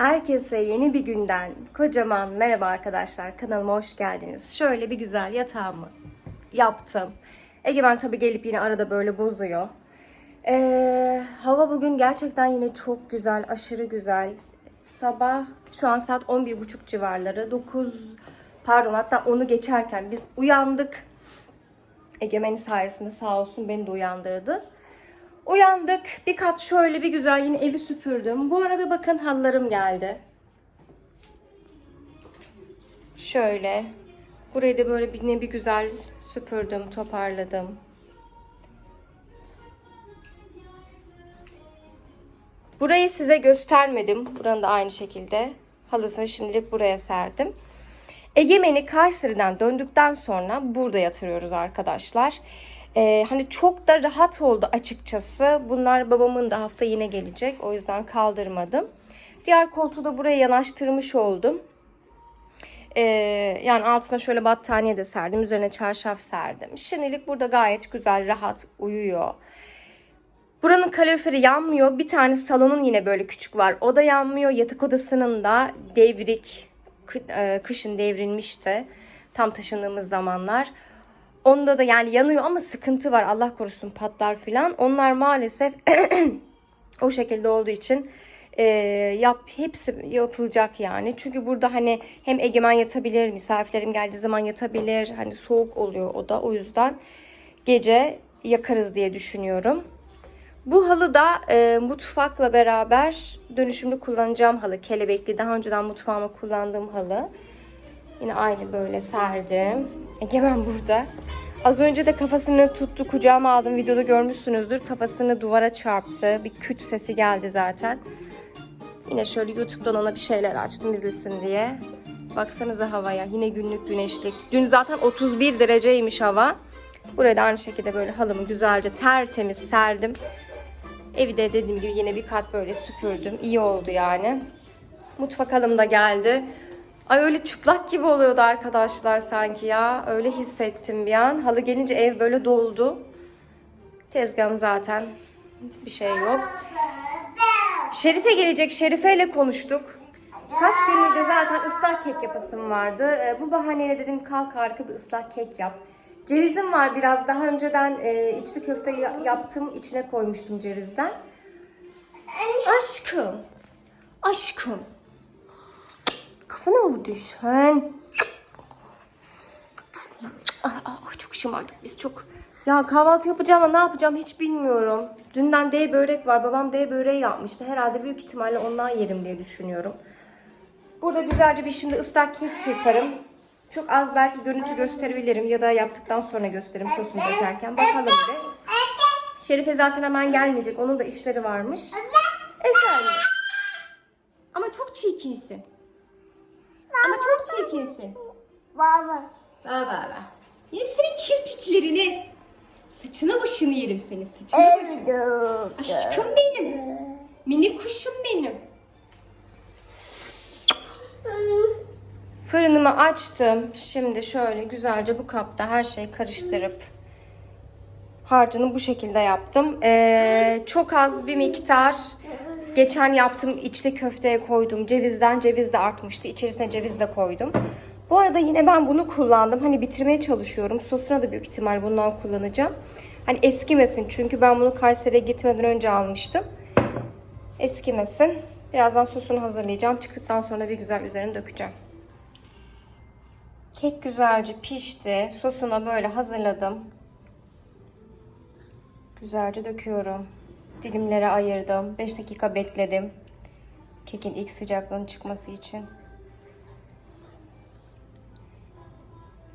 Herkese yeni bir günden kocaman merhaba arkadaşlar. Kanalıma hoş geldiniz. Şöyle bir güzel yatağımı yaptım. Egemen tabi gelip yine arada böyle bozuyor. Ee, hava bugün gerçekten yine çok güzel, aşırı güzel. Sabah şu an saat 11.30 civarları. 9 pardon hatta 10'u geçerken biz uyandık. Egemen'in sayesinde sağ olsun beni de uyandırdı. Uyandık. Bir kat şöyle bir güzel yine evi süpürdüm. Bu arada bakın halılarım geldi. Şöyle. Burayı da böyle bir, yine bir güzel süpürdüm, toparladım. Burayı size göstermedim. Buranın da aynı şekilde. Halısını şimdilik buraya serdim. Egemen'i Kayseri'den döndükten sonra burada yatırıyoruz arkadaşlar. Ee, hani çok da rahat oldu açıkçası. Bunlar babamın da hafta yine gelecek. O yüzden kaldırmadım. Diğer koltuğu da buraya yanaştırmış oldum. Ee, yani altına şöyle battaniye de serdim. Üzerine çarşaf serdim. Şimdilik burada gayet güzel, rahat uyuyor. Buranın kaloriferi yanmıyor. Bir tane salonun yine böyle küçük var. O da yanmıyor. Yatak odasının da devrik, e, kışın devrilmişti. Tam taşındığımız zamanlar. Onda da yani yanıyor ama sıkıntı var. Allah korusun patlar filan. Onlar maalesef o şekilde olduğu için e, yap hepsi yapılacak yani. Çünkü burada hani hem egemen yatabilir, misafirlerim geldiği zaman yatabilir. Hani soğuk oluyor o da. O yüzden gece yakarız diye düşünüyorum. Bu halı da e, mutfakla beraber dönüşümlü kullanacağım halı. Kelebekli. Daha önceden mutfağıma kullandığım halı. Yine aynı böyle serdim. Egemen burada. Az önce de kafasını tuttu kucağıma aldım. Videoda görmüşsünüzdür. Kafasını duvara çarptı. Bir küt sesi geldi zaten. Yine şöyle YouTube'dan ona bir şeyler açtım izlesin diye. Baksanıza havaya. Yine günlük güneşlik. Dün zaten 31 dereceymiş hava. Buraya da aynı şekilde böyle halımı güzelce tertemiz serdim. Evi de dediğim gibi yine bir kat böyle süpürdüm. İyi oldu yani. Mutfak halım da geldi. Ay öyle çıplak gibi oluyordu arkadaşlar sanki ya. Öyle hissettim bir an. Halı gelince ev böyle doldu. Tezgahım zaten bir şey yok. Şerife gelecek. Şerife ile konuştuk. Kaç gündür de zaten ıslak kek yapasım vardı. Ee, bu bahaneyle dedim kalk harika bir ıslak kek yap. Cevizim var biraz. Daha önceden e, içli köfte ya- yaptım. içine koymuştum cevizden. Aşkım. Aşkım. Kafana vurdu sen? Ah, ah, çok şımardık biz çok. Ya kahvaltı yapacağım ama ne yapacağım hiç bilmiyorum. Dünden D börek var. Babam D böreği yapmıştı. Herhalde büyük ihtimalle ondan yerim diye düşünüyorum. Burada güzelce bir şimdi ıslak kek çırparım. Çok az belki görüntü gösterebilirim ya da yaptıktan sonra gösteririm sosunu dökerken. Bakalım bir. Şerife zaten hemen gelmeyecek. Onun da işleri varmış. Efendim. Ama çok çirkinsin. Çok çirkinsin. Baba. Baba baba. Yerim senin kirpiklerini. Saçını başını yerim senin saçını başını. Aşkım benim. Mini kuşum benim. Fırınımı açtım. Şimdi şöyle güzelce bu kapta her şeyi karıştırıp harcını bu şekilde yaptım. Ee, çok az bir miktar geçen yaptığım içli köfteye koydum. Cevizden ceviz de artmıştı. İçerisine ceviz de koydum. Bu arada yine ben bunu kullandım. Hani bitirmeye çalışıyorum. Sosuna da büyük ihtimal bundan kullanacağım. Hani eskimesin. Çünkü ben bunu Kayseri'ye gitmeden önce almıştım. Eskimesin. Birazdan sosunu hazırlayacağım. Çıktıktan sonra bir güzel üzerine dökeceğim. Kek güzelce pişti. Sosuna böyle hazırladım. Güzelce döküyorum. Dilimlere ayırdım. 5 dakika bekledim. Kekin ilk sıcaklığının çıkması için.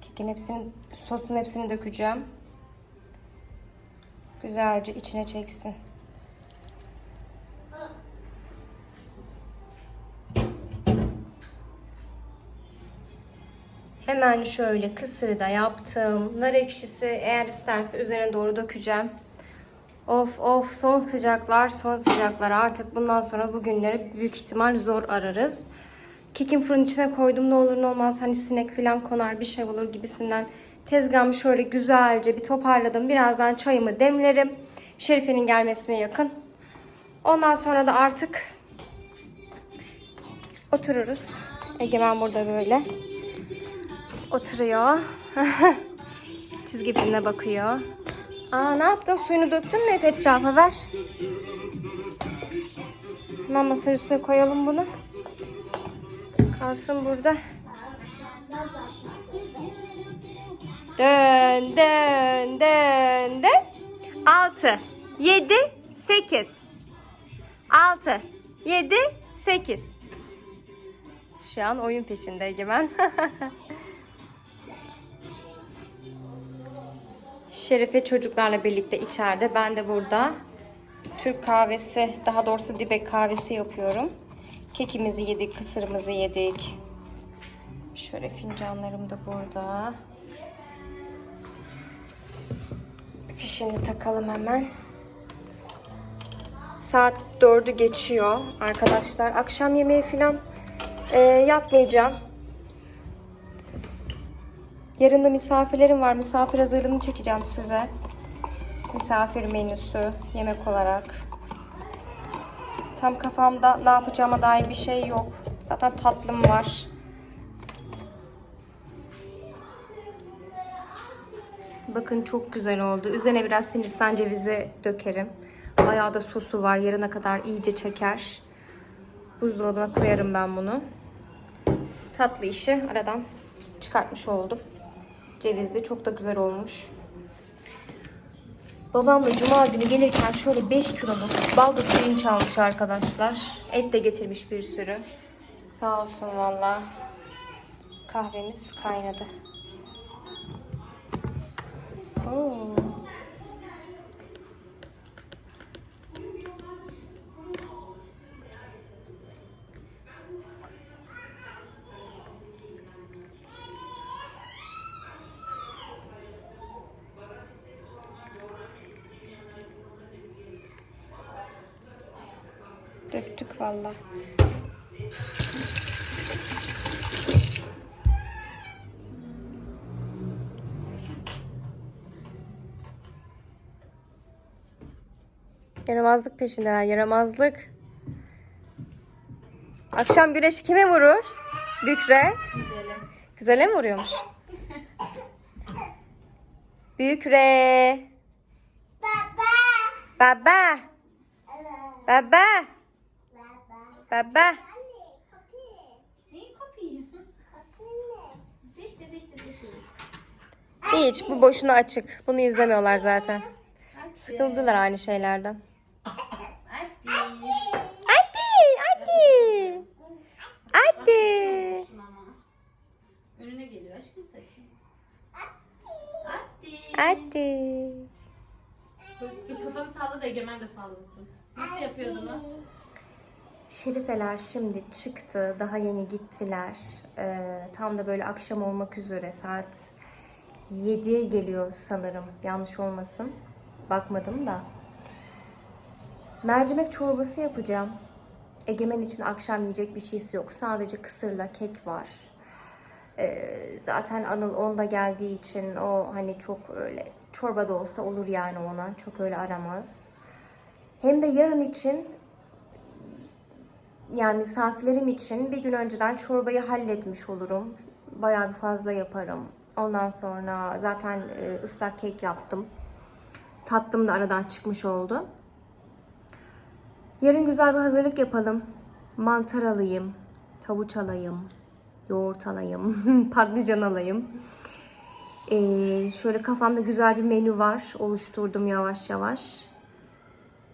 Kekin hepsini, sosun hepsini dökeceğim. Güzelce içine çeksin. Hemen şöyle kısırı da yaptım. Nar ekşisi eğer isterse üzerine doğru dökeceğim. Of of son sıcaklar son sıcaklar artık bundan sonra bu günleri büyük ihtimal zor ararız. Kekin fırın içine koydum ne olur ne olmaz hani sinek falan konar bir şey olur gibisinden tezgahımı şöyle güzelce bir toparladım. Birazdan çayımı demlerim. Şerife'nin gelmesine yakın. Ondan sonra da artık Otururuz. Egemen burada böyle. Oturuyor. Çizgi filmine bakıyor. Aa ne yaptın? Suyunu döktün mü hep etrafa? Ver. Hemen masanın üstüne koyalım bunu. Kalsın burada. Dön dön dön dön. 6 7 8 6 7 8 Şu an oyun peşinde Egemen. Şerife çocuklarla birlikte içeride. Ben de burada Türk kahvesi, daha doğrusu dibek kahvesi yapıyorum. Kekimizi yedik, kısırımızı yedik. Şöyle fincanlarım da burada. Fişini takalım hemen. Saat 4'ü geçiyor arkadaşlar. Akşam yemeği falan e, yapmayacağım. Yarın da misafirlerim var. Misafir hazırlığını çekeceğim size. Misafir menüsü yemek olarak. Tam kafamda ne yapacağıma dair bir şey yok. Zaten tatlım var. Bakın çok güzel oldu. Üzerine biraz hindistan cevizi dökerim. Bayağı da sosu var. Yarına kadar iyice çeker. Buzdolabına koyarım ben bunu. Tatlı işi aradan çıkartmış oldum. Cevizli çok da güzel olmuş. Babam da cuma günü gelirken şöyle 5 kiloluk balda pirinç almış arkadaşlar. Et de getirmiş bir sürü. Sağ olsun valla. Kahvemiz kaynadı. Oo. Döktük valla. Yaramazlık peşindeler, yaramazlık. Akşam güneşi kime vurur? Bükre. Güzelim. Güzele mi vuruyormuş? Bükre. Baba. Baba. Baba. Baba. Neyi kapıyı? Dişte dişte dişte. Hiç bu boşuna açık. Bunu izlemiyorlar zaten. Sıkıldılar aynı şeylerden. Hadi. Hadi, hadi. Hadi. Önüne geliyor aşkım saçın. Hadi. Hadi. Kafanı salla da Egemen de sallasın. Nasıl yapıyordunuz? Şerifeler şimdi çıktı. Daha yeni gittiler. Ee, tam da böyle akşam olmak üzere saat 7'ye geliyor sanırım. Yanlış olmasın. Bakmadım da. Mercimek çorbası yapacağım. Egemen için akşam yiyecek bir şeysi yok. Sadece kısırla kek var. Ee, zaten Anıl onda geldiği için o hani çok öyle çorba da olsa olur yani ona. Çok öyle aramaz. Hem de yarın için yani misafirlerim için bir gün önceden çorbayı halletmiş olurum. Bayağı bir fazla yaparım. Ondan sonra zaten e, ıslak kek yaptım. Tatlım da aradan çıkmış oldu. Yarın güzel bir hazırlık yapalım. Mantar alayım, tavuç alayım, yoğurt alayım, patlıcan alayım. Ee, şöyle kafamda güzel bir menü var. Oluşturdum yavaş yavaş.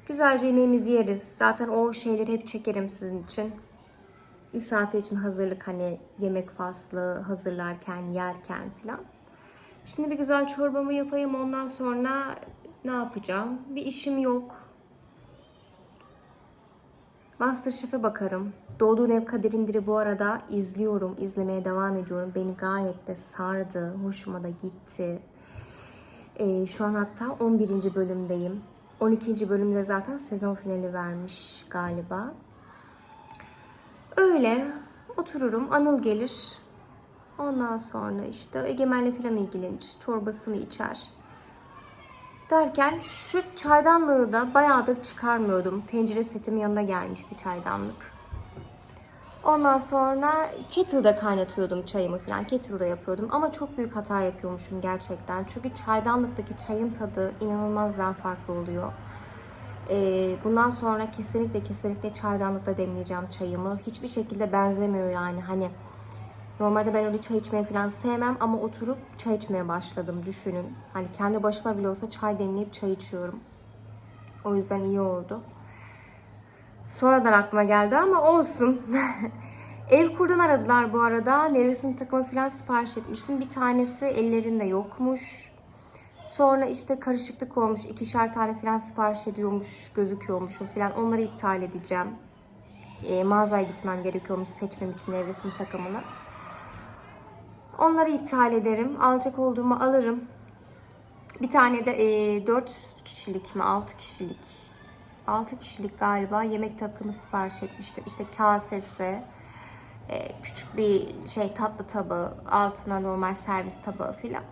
Güzelce yemeğimizi yeriz. Zaten o şeyleri hep çekerim sizin için. Misafir için hazırlık hani yemek faslı hazırlarken, yerken falan. Şimdi bir güzel çorbamı yapayım. Ondan sonra ne yapacağım? Bir işim yok. Masterchef'e bakarım. Doğduğun Ev Kaderindir'i bu arada izliyorum. izlemeye devam ediyorum. Beni gayet de sardı. Hoşuma da gitti. Ee, şu an hatta 11. bölümdeyim. 12. bölümde zaten sezon finali vermiş galiba. Öyle otururum. Anıl gelir. Ondan sonra işte Egemen'le falan ilgilenir. Çorbasını içer. Derken şu çaydanlığı da bayağıdır çıkarmıyordum. Tencere setimin yanına gelmişti çaydanlık. Ondan sonra kettle'da kaynatıyordum çayımı falan. Kettle'da yapıyordum ama çok büyük hata yapıyormuşum gerçekten. Çünkü çaydanlıktaki çayın tadı inanılmaz daha farklı oluyor. Ee, bundan sonra kesinlikle kesinlikle çaydanlıkta demleyeceğim çayımı. Hiçbir şekilde benzemiyor yani hani normalde ben öyle çay içmeyi falan sevmem ama oturup çay içmeye başladım düşünün. Hani kendi başıma bile olsa çay demleyip çay içiyorum. O yüzden iyi oldu. Sonradan aklıma geldi ama olsun. Ev kurdan aradılar bu arada. Nevresim takımı falan sipariş etmiştim. Bir tanesi ellerinde yokmuş. Sonra işte karışıklık olmuş. ikişer tane falan sipariş ediyormuş, gözüküyormuş falan. Onları iptal edeceğim. E, mağazaya gitmem gerekiyormuş seçmem için nevresim takımını. Onları iptal ederim. Alacak olduğumu alırım. Bir tane de e, 4 kişilik mi 6 kişilik 6 kişilik galiba yemek takımı sipariş etmiştim. İşte kasesi, e, küçük bir şey tatlı tabağı, altına normal servis tabağı filan.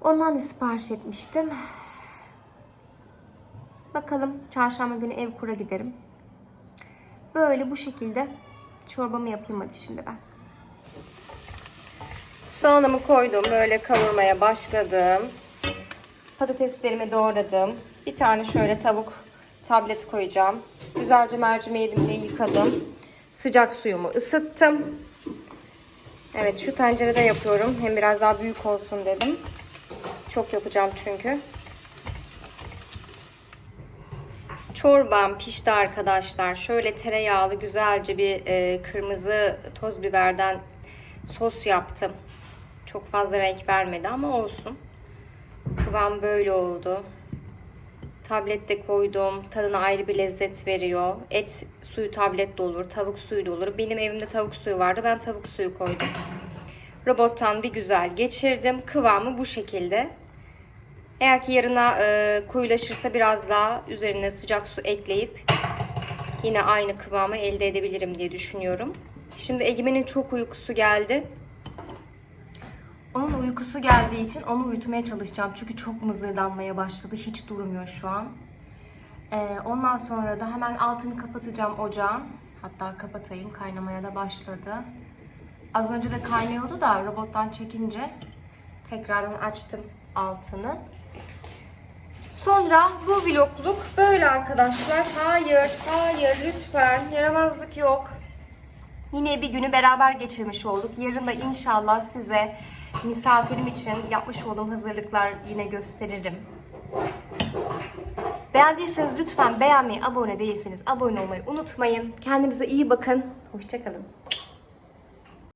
Ondan da sipariş etmiştim. Bakalım çarşamba günü ev kura giderim. Böyle bu şekilde çorbamı yapayım hadi şimdi ben. Soğanımı koydum. Böyle kavurmaya başladım. Patateslerimi doğradım. Bir tane şöyle tavuk tablet koyacağım. Güzelce mercimeği de yıkadım. Sıcak suyumu ısıttım. Evet şu tencerede yapıyorum. Hem biraz daha büyük olsun dedim. Çok yapacağım çünkü. Çorbam pişti arkadaşlar. Şöyle tereyağlı güzelce bir e, kırmızı toz biberden sos yaptım. Çok fazla renk vermedi ama olsun. Kıvam böyle oldu. Tablette koydum. Tadına ayrı bir lezzet veriyor. Et suyu tablette olur. Tavuk suyu da olur. Benim evimde tavuk suyu vardı. Ben tavuk suyu koydum. Robottan bir güzel geçirdim. Kıvamı bu şekilde. Eğer ki yarına e, koyulaşırsa biraz daha üzerine sıcak su ekleyip yine aynı kıvamı elde edebilirim diye düşünüyorum. Şimdi Egemen'in çok uykusu geldi. Uykusu geldiği için onu uyutmaya çalışacağım. Çünkü çok mızırdanmaya başladı. Hiç durmuyor şu an. Ee, ondan sonra da hemen altını kapatacağım ocağın. Hatta kapatayım. Kaynamaya da başladı. Az önce de kaynıyordu da robottan çekince tekrardan açtım altını. Sonra bu vlogluk böyle arkadaşlar. Hayır, hayır lütfen. Yaramazlık yok. Yine bir günü beraber geçirmiş olduk. Yarın da inşallah size misafirim için yapmış olduğum hazırlıklar yine gösteririm. Beğendiyseniz lütfen beğenmeyi, abone değilseniz abone olmayı unutmayın. Kendinize iyi bakın. Hoşçakalın.